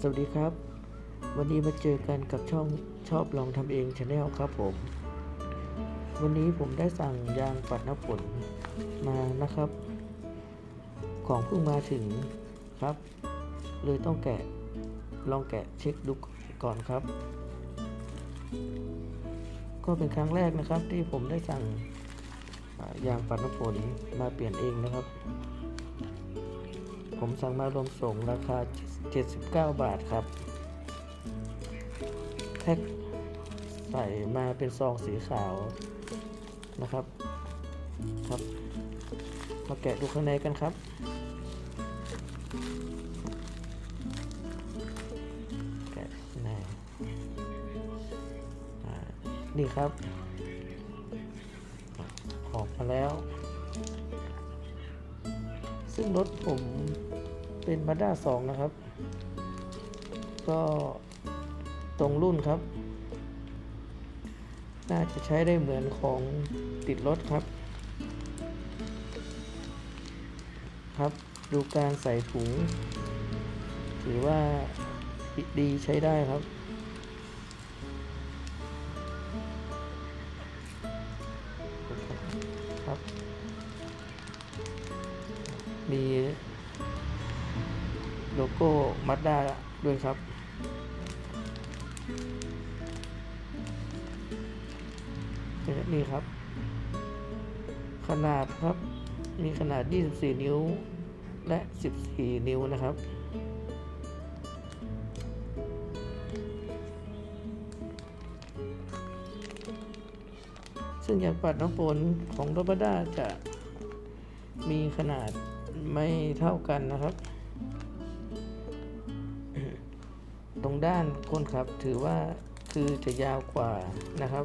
สวัสดีครับ วันนี้มาเจอกันกับช่องชอบลองทำเองชาแนลครับผม วันนี้ผมได้สั่งยางปัดน้ำฝนมานะครับ ของเพิ่งมาถึงครับ เลยต้องแกะลองแกะเช็คดูก่อนครับ ก็เป็นครั้งแรกนะครับที่ผมได้สั่งยางปัดน้ำฝนมาเปลี่ยนเองนะครับ ผมสั่งมารวมส่งราคา 79 บาทครับ แท็กใส่มาเป็นซองสีขาวนะครับ ครับ มาแกะดูข้างในกันครับแกะข้างในนี่ครับ ออกมาแล้ว ซึ่งรถผมเป็นมาด้าสองนะครับ ก็ตรงรุ่นครับ น่าจะใช้ได้เหมือนของติดรถครับ ครับดูการใส่ถุง ถือว่าดีใช้ได้ครับครับ มีโลโก้มัดด้าด้วยครับ นี่ครับ ขนาดครับ มีขนาด 24 นิ้ว และ 14 นิ้วนะครับ ซึ่งยางปัดน้ำฝนของโรบด้าจะมีขนาด ไม่เท่ากันนะครับ ตรงด้านคนขับถือว่าคือจะยาวกว่านะครับ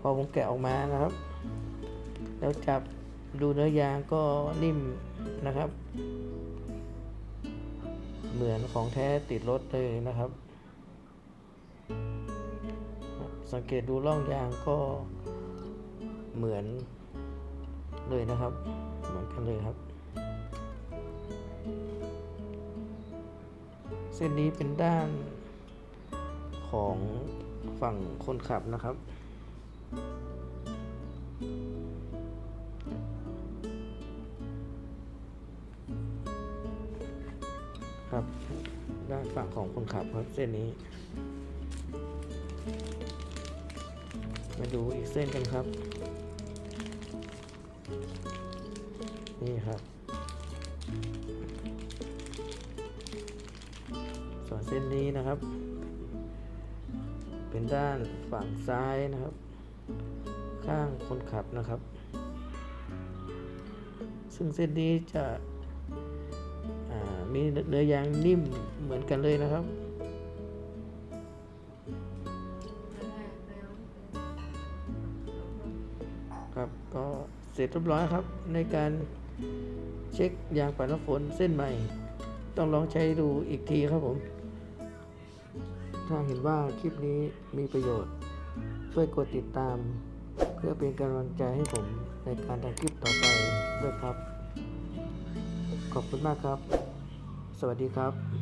พอผมแกะออกมานะครับ แล้วจับดูเนื้อยางก็นิ่มนะครับ เหมือนของแท้ติดรถเลยนะครับ สังเกตดูร่องยางก็เหมือนเลยนะครับ เหมือนกันเลยครับ เส้นนี้เป็นด้านของฝั่งคนขับนะครับ ครับ ด้านฝั่งของคนขับครับเส้นนี้ มาดูอีกเส้นกันครับ นี่ครับ ส่วนเส้นนี้นะครับ เป็นด้านฝั่งซ้ายนะครับ ข้างคนขับนะครับ ซึ่งเส้นนี้จะมีเนื้อยางนิ่มเหมือนกันเลยนะครับ ก็เสร็จเรียบร้อยครับ ในการเช็คยางปัดน้ำฝนเส้นใหม่ ต้องลองใช้ดูอีกทีครับผม ถ้าเห็นว่าคลิปนี้มีประโยชน์ ช่วยกดติดตาม เพื่อเป็นกำลังใจให้ผมในการทำคลิปต่อไปด้วยครับ ขอบคุณมากครับ สวัสดีครับ